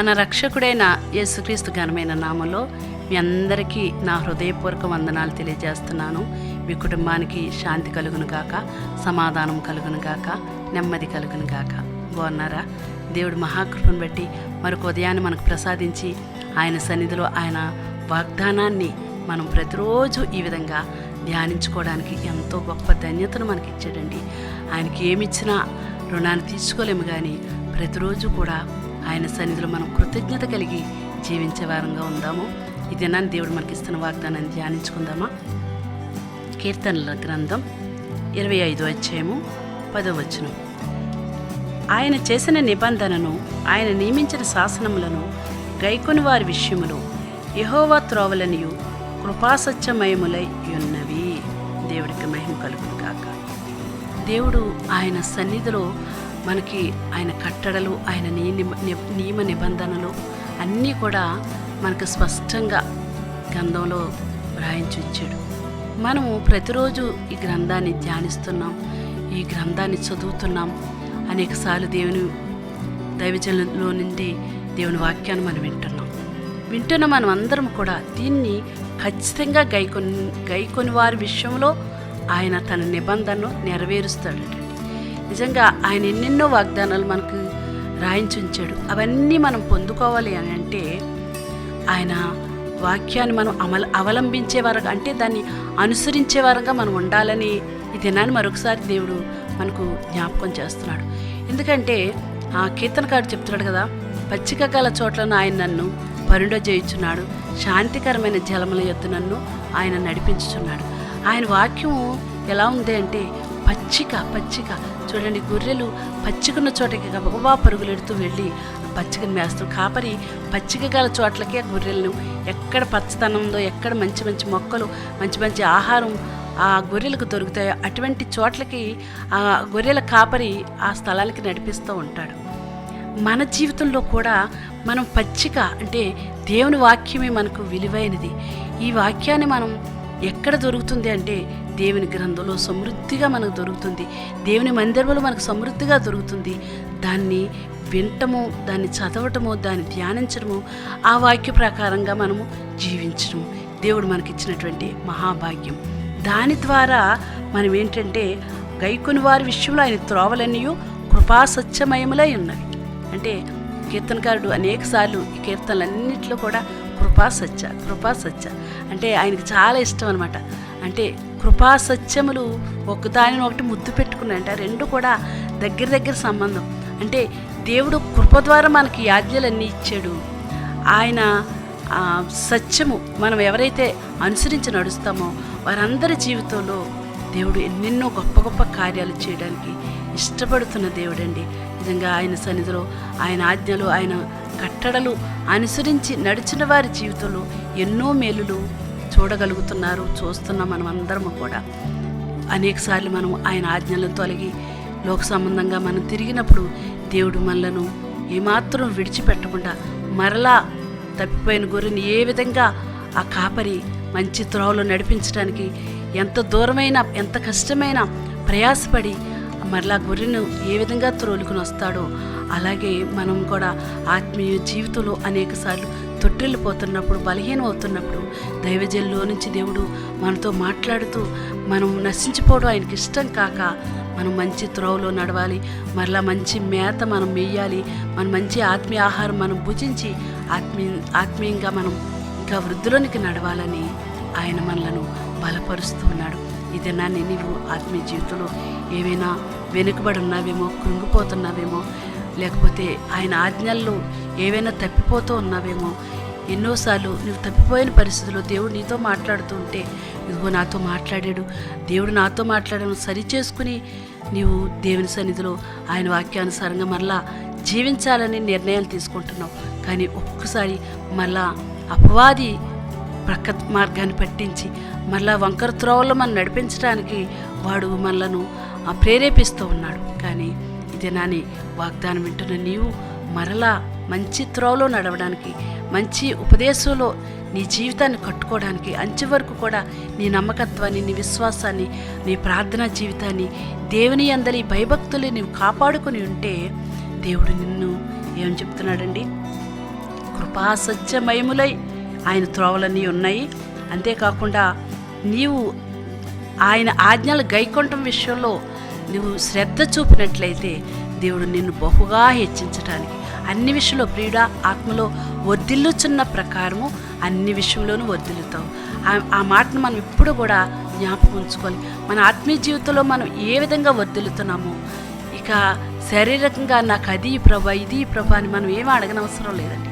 మన రక్షకుడైన యేసుక్రీస్తు ఘనమైన నామంలో మీ అందరికీ నా హృదయపూర్వక వందనాలు తెలియజేస్తున్నాను. మీ కుటుంబానికి శాంతి కలుగును గాక సమాధానం కలుగును గాక నెమ్మది కలుగును గాక. బాగున్నారా? దేవుడు మహాకృపను బట్టి మరొక ఉదయాన్ని మనకు ప్రసాదించి ఆయన సన్నిధిలో ఆయన వాగ్దానాన్ని మనం ప్రతిరోజు ఈ విధంగా ధ్యానించుకోవడానికి ఎంతో గొప్ప ధన్యతను మనకి ఇచ్చాడండి ఆయనకి ఏమిచ్చినా రుణాన్ని తీసుకోలేము కానీ ప్రతిరోజు కూడా ఆయన సన్నిధిలో మనం కృతజ్ఞత కలిగి జీవించే వారంగా ఉందాము. ఈ దినాన్ని దేవుడు మనకి ఇస్తున్న వాగ్దానాన్ని ధ్యానించుకుందామా? కీర్తనల గ్రంథం ఇరవై ఐదు అధ్యాయము పదో వచనం. ఆయన చేసిన నిబంధనను ఆయన నియమించిన శాసనములను గైకొని వారి విషయములో యహోవా త్రోవలనియు కృపాసత్యమయములై ఉన్నవి. దేవుడికి మహిమ కలుగును కాక దేవుడు ఆయన సన్నిధిలో మనకి ఆయన కట్టడలు ఆయన నియమ నిబంధనలు అన్నీ కూడా మనకు స్పష్టంగా గ్రంథంలో వ్రాయించుచ్చాడు మనము ప్రతిరోజు ఈ గ్రంథాన్ని ధ్యానిస్తున్నాం ఈ గ్రంథాన్ని చదువుతున్నాం. అనేకసార్లు దేవుని దైవజనంలో నుండి దేవుని వాక్యాన్ని మనం వింటున్నాం. వింటున్న మనం అందరం కూడా దీన్ని ఖచ్చితంగా గైకొని గైకొని వారి విషయంలో ఆయన తన నిబంధనను నెరవేరుస్తాడు నిజంగా ఆయన ఎన్నెన్నో వాగ్దానాలు మనకు రాయించి ఉంచాడు. అవన్నీ మనం పొందుకోవాలి అని అంటే ఆయన వాక్యాన్ని మనం అమల అవలంబించే వారుగా అంటే దాన్ని అనుసరించే వారంగా మనం ఉండాలని ఈ దినాన్ని మరొకసారి దేవుడు మనకు జ్ఞాపకం చేస్తున్నాడు. ఎందుకంటే ఆ కీర్తనకాడు చెప్తున్నాడు కదా పచ్చిక గల చోట్లను ఆయన నన్ను పరుండ చేయుచున్నాడు శాంతికరమైన జలముల యొద్ద నన్ను ఆయన నడిపించుచున్నాడు. ఆయన వాక్యం ఎలా ఉంది అంటే పచ్చిక పచ్చిక చూడండి గొర్రెలు పచ్చికున్న చోటకి గబగబా పరుగులెడుతూ వెళ్ళి పచ్చికను మేస్తాం కాపరి పచ్చిక గల చోట్లకే గొర్రెలను ఎక్కడ పచ్చదనం ఉందో ఎక్కడ మంచి మంచి మొక్కలు మంచి మంచి ఆహారం ఆ గొర్రెలకు దొరుకుతాయో అటువంటి చోట్లకి ఆ గొర్రెల కాపరి ఆ స్థలాలకి నడిపిస్తూ ఉంటాడు. మన జీవితంలో కూడా మనం పచ్చిక అంటే దేవుని వాక్యమే మనకు విలువైనది. ఈ వాక్యాన్ని మనం ఎక్కడ దొరుకుతుంది అంటే దేవుని గ్రంథంలో సమృద్ధిగా మనకు దొరుకుతుంది. దేవుని మందిరంలో మనకు సమృద్ధిగా దొరుకుతుంది. దాన్ని వినటము దాన్ని చదవటము దాన్ని ధ్యానించడము ఆ వాక్య ప్రకారంగా మనము జీవించడము. దేవుడు మనకిచ్చినటువంటి మహాభాగ్యం. దాని ద్వారా మనం ఏంటంటే గైకొని వారి విషయంలో ఆయన త్రోవలన్నీ కృపాసత్యమయములై ఉన్నవి. అంటే కీర్తనకారుడు అనేకసార్లు ఈ కీర్తనలన్నింటిలో కూడా కృపా సత్య కృపా సత్య. అంటే ఆయనకి చాలా ఇష్టం అనమాట అంటే కృపా సత్యములు ఒకదానిని ఒకటి ముద్దు పెట్టుకున్నాయి అంటే రెండు కూడా దగ్గర దగ్గర సంబంధం. అంటే దేవుడు కృప ద్వారా మనకి యాజ్ఞలన్నీ ఇచ్చాడు. ఆయన సత్యము మనం ఎవరైతే అనుసరించి నడుస్తామో వారందరి జీవితంలో దేవుడు ఎన్నెన్నో గొప్ప గొప్ప కార్యాలు చేయడానికి ఇష్టపడుతున్న దేవుడండి. నిజంగా ఆయన సన్నిధిలో ఆయన ఆజ్ఞలు ఆయన కట్టడలు అనుసరించి నడిచిన వారి జీవితంలో ఎన్నో మేలులు చూడగలుగుతున్నారు చూస్తున్నాం మనం అందరము కూడా అనేకసార్లు మనం ఆయన ఆజ్ఞలను తొలగి లోక సంబంధంగా మనం తిరిగినప్పుడు దేవుడు మనలను ఏమాత్రం విడిచిపెట్టకుండా మరలా తప్పిపోయిన గొర్రెని ఏ విధంగా ఆ కాపరి మంచి త్రోవలో నడిపించడానికి ఎంత దూరమైన ఎంత కష్టమైన ప్రయాసపడి మరలా గొర్రెను ఏ విధంగా త్రోలుకుని వస్తాడో అలాగే మనం కూడా ఆత్మీయ జీవితంలో అనేకసార్లు తొట్టిల్లిపోతున్నప్పుడు బలహీనం అవుతున్నప్పుడు దైవజల్లో నుంచి దేవుడు మనతో మాట్లాడుతూ మనం నశించిపోవడం ఆయనకి ఇష్టం కాక మనం మంచి త్రోవలో నడవాలి. మరలా మంచి మేత మనం మెయ్యాలి మన మంచి ఆత్మీయ ఆహారం మనం భుజించి ఆత్మీయ ఆత్మీయంగా మనం ఇంకా వృద్ధిలోనికి నడవాలని ఆయన మనలను బలపరుస్తూ ఉన్నాడు. ఈ దినాన్ని నీవు ఆత్మీయ జీవితంలో ఏమైనా వెనుకబడి ఉన్నావేమో కృంగిపోతున్నావేమో లేకపోతే ఆయన ఆజ్ఞల్లో ఏవైనా తప్పిపోతూ ఉన్నావేమో? ఎన్నోసార్లు నువ్వు తప్పిపోయిన పరిస్థితుల్లో దేవుడు నీతో మాట్లాడుతూ ఉంటే ఇదిగో నాతో మాట్లాడాడు. దేవుడు నాతో మాట్లాడడం సరి చేసుకుని నీవు దేవుని సన్నిధిలో ఆయన వాక్యానుసారంగా మరలా జీవించాలని నిర్ణయాలు తీసుకుంటున్నావు. కానీ ఒక్కసారి మళ్ళా అపవాది ప్రక్క మార్గాన్ని పట్టించి మళ్ళా వంకర త్రోవలో మనం నడిపించడానికి వాడు మనలను ప్రేరేపిస్తూ ఉన్నాడు. కానీ దినాన్ని వాగ్దానం వింటున్న నీవు మరలా మంచి త్రోవలో నడవడానికి మంచి ఉపదేశంలో నీ జీవితాన్ని కట్టుకోవడానికి అంచె వరకు కూడా నీ నమ్మకత్వాన్ని నీ విశ్వాసాన్ని నీ ప్రార్థనా జీవితాన్ని దేవుని అందరి భయభక్తులు నీవు కాపాడుకొని ఉంటే దేవుడు నిన్ను ఏం చెప్తున్నాడండి? కృపా సత్యమయములై ఆయన త్రోవలన్నీ ఉన్నాయి. అంతేకాకుండా నీవు ఆయన ఆజ్ఞలు గైకొంటం విషయంలో నువ్వు శ్రద్ధ చూపినట్లయితే దేవుడు నిన్ను బహుగా హెచ్చించడానికి అన్ని విషయంలో ప్రియుడా ఆత్మలో వర్ధిల్లుచున్న ప్రకారము అన్ని విషయంలోనూ వర్ధిల్లుతావు. ఆ- ఆ మాటను మనం ఇప్పుడు కూడా జ్ఞాపకం ఉంచుకోవాలి. మన ఆత్మీయ జీవితంలో మనం ఏ విధంగా వర్ధిల్లుతున్నామో ఇక శారీరకంగా నాకు అది ప్రభా ఇది ప్రభా అని మనం ఏమీ అడగనవసరం లేదండి.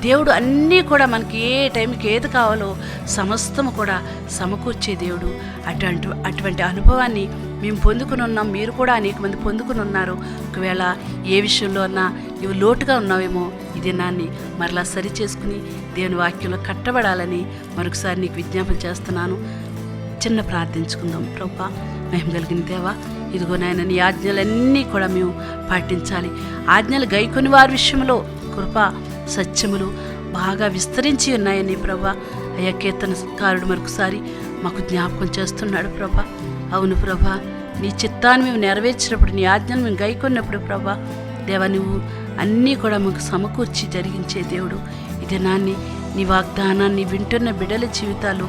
దేవుడు అన్నీ కూడా మనకి ఏ టైంకి ఏది కావాలో సమస్తము కూడా సమకూర్చే దేవుడు. అటువంటి అటువంటి అనుభవాన్ని మేము పొందుకుని ఉన్నాం. మీరు కూడా అనేక మంది పొందుకుని ఉన్నారు. ఒకవేళ ఏ విషయంలో అన్నా నువ్వు లోటుగా ఉన్నావేమో ఇది నాన్ని మరలా సరి చేసుకుని దేవుని వాక్యంలో కట్టబడాలని మరొకసారి నీకు విజ్ఞాపన చేస్తున్నాను. చిన్న ప్రార్థించుకుందాం. ప్రభా మేము కలిగిన దేవా ఇదిగో నాయన నీ ఆజ్ఞలన్నీ కూడా మేము పాటించాలి. ఆజ్ఞలు గైకొని వారి విషయంలో కృప సత్యములు బాగా విస్తరించి ఉన్నాయని ప్రభా. అయ్యా కీర్తనకారుడు మరొకసారి మాకు జ్ఞాపకం చేస్తున్నాడు ప్రభా. అవును ప్రభా నీ చిత్తాన్ని మేము నెరవేర్చినప్పుడు నీ ఆజ్ఞను మేము గైకొన్నప్పుడు ప్రభా దేవా నువ్వు అన్నీ కూడా మాకు సమకూర్చి జరిగించే దేవుడు. ఇది నాన్ని నీ వాగ్దానాన్ని వింటున్న బిడ్డల జీవితాలు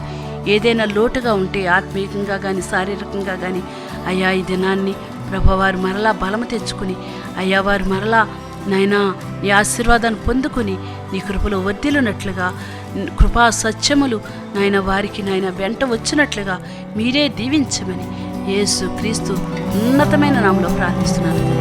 ఏదైనా లోటుగా ఉంటే ఆత్మీయంగా కానీ శారీరకంగా కానీ అయ్యా ఈ దినాన్ని ప్రభావారు మరలా బలము తెచ్చుకుని అయ్యా వారు మరలా నాయనా నీ ఆశీర్వాదాన్ని పొందుకొని నీ కృపలో వర్ధిల్లునట్లుగా కృపా సత్యములు నాయన వారికి నాయన వెంట వచ్చినట్లుగా మీరే దీవించమని యేసు క్రీస్తు ఉన్నతమైన నామలో ప్రార్థిస్తున్నాను.